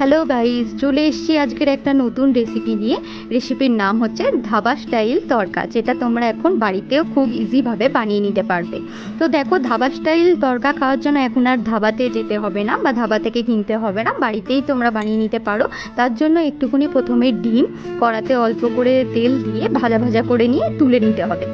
Hello guys চলে এসেছি আজকের একটা নতুন রেসিপি নিয়ে। রেসিপির নাম হচ্ছে ধাবা স্টাইল তরকা যেটা তোমরা এখন বাড়িতেও খুব ইজিভাবে বানিয়ে নিতে পারবে। তো দেখো ধাবা স্টাইল তরকা খাওয়ার জন্য এখন আর ধাবাতে যেতে হবে না বা ধাবা থেকে কিনতে হবে না, বাড়িতেই তোমরা বানিয়ে নিতে পারো। তার জন্য একটুখানি প্রথমে ডিম, কড়াতে অল্প করে তেল দিয়ে ভাজা ভাজা করে নিয়ে তুলে নিতে হবে।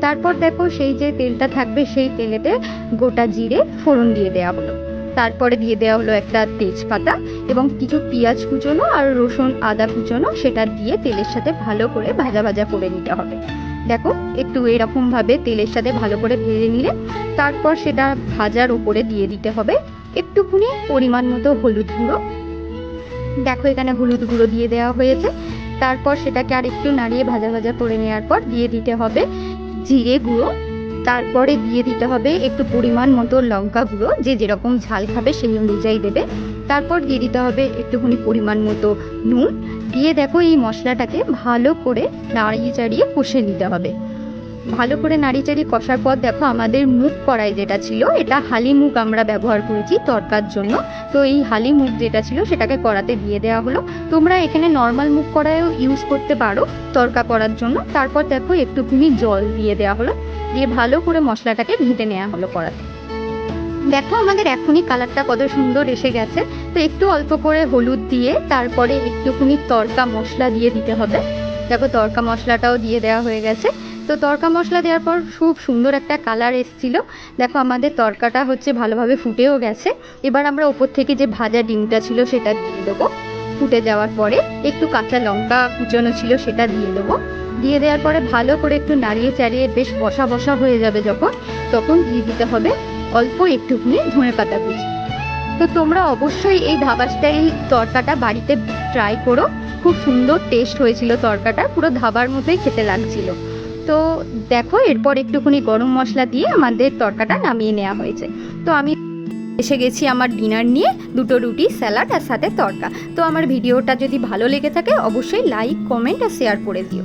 তারপর দেখো, সেই যে তেলটা থাকবে, সেই তেলেতে গোটা জিরে ফোড়ন দিয়ে দেওয়া হলো। তারপরে দিয়ে দেওয়া হলো একটা তেজপাতা এবং কিছু পেঁয়াজ কুচোনো আর রসুন আদা কুচোনো, সেটা দিয়ে তেলের সাথে ভালো করে ভাজা ভাজা করে নিতে হবে। দেখো, একটু এরকমভাবে তেলের সাথে ভালো করে ভেজে নিলে, তারপর সেটা ভাজার উপরে দিয়ে দিতে হবে একটুখানি পরিমাণ মতো হলুদ গুঁড়ো। দেখো, এখানে হলুদ গুঁড়ো দিয়ে দেওয়া হয়েছে। তারপর সেটাকে আর একটু নাড়িয়ে ভাজা ভাজা করে নেওয়ার পর দিয়ে দিতে হবে জিরে গুঁড়ো তারপরে দিয়ে দিতে হবে একটু পরিমাণ মতো লঙ্কা গুঁড়ো, যে যেরকম ঝাল খাবে সেই অনুযায়ী দেবে। তারপর দিয়ে দিতে হবে একটুখানি পরিমাণ মতো নুন। দিয়ে দেখো এই মশলাটাকে ভালো করে নাড়িয়ে চাড়িয়ে কষে নিতে হবে। ভালো করে নাড়িয়ে চাড়িয়ে কষার পর দেখো আমাদের মুখ কড়াই যেটা ছিল, এটা হালি মুগ আমরা ব্যবহার করেছি তরকার জন্য। তো এই হালি মুগ যেটা ছিল সেটাকে কড়াতে দিয়ে দেওয়া হলো। তোমরা এখানে নর্মাল মুখ কড়াইও ইউজ করতে পারো তরকা করার জন্য। তারপর দেখো একটুখানি জল দিয়ে দেওয়া হলো। দিয়ে ভালো করে মশলাটাকে ভেজে নেওয়া হলো কড়াতে। দেখো আমাদের এখনই কালারটা কত সুন্দর এসে গেছে। তো একটু অল্প করে হলুদ দিয়ে তারপরে একটুখানি তরকা মশলা দিয়ে দিতে হবে। দেখো তরকা মশলাটাও দিয়ে দেওয়া হয়ে গেছে। তো তরকা মশলা দেওয়ার পর খুব সুন্দর একটা কালার এসেছিল। দেখো আমাদের তরকাটা হচ্ছে ভালোভাবে ফুটেও গেছে। এবার আমরা ওপর থেকে যে ভাজা ডিমটা ছিল সেটা দিয়ে দেবো। ফুটে যাওয়ার পরে একটু কাঁচা লঙ্কা কুচানো ছিল সেটা দিয়ে দেবো। দিয়ে দেওয়ার পরে ভালো করে একটু নাড়িয়ে চাড়িয়ে বেশ বসা বসা হয়ে যাবে যখন, তখন দিয়ে দিতে হবে অল্প একটুখানি ধনে পাতা কুচি। তো তোমরা অবশ্যই এই ধাবা স্টাইল তরকাটা বাড়িতে ট্রাই করো। খুব সুন্দর টেস্ট হয়েছিল তরকাটা, পুরো ধাবার মতোই খেতে লাগছিল। তো দেখো, এরপর একটুখানি গরম মশলা দিয়ে আমাদের তরকাটা নামিয়ে নেওয়া হয়েছে। তো আমি এসে গেছি আমার ডিনার নিয়ে, দুটো রুটি, স্যালাড আর সাথে তরকা। তো আমার ভিডিওটা যদি ভালো লেগে থাকে, অবশ্যই লাইক, কমেন্ট আর শেয়ার করে দিও।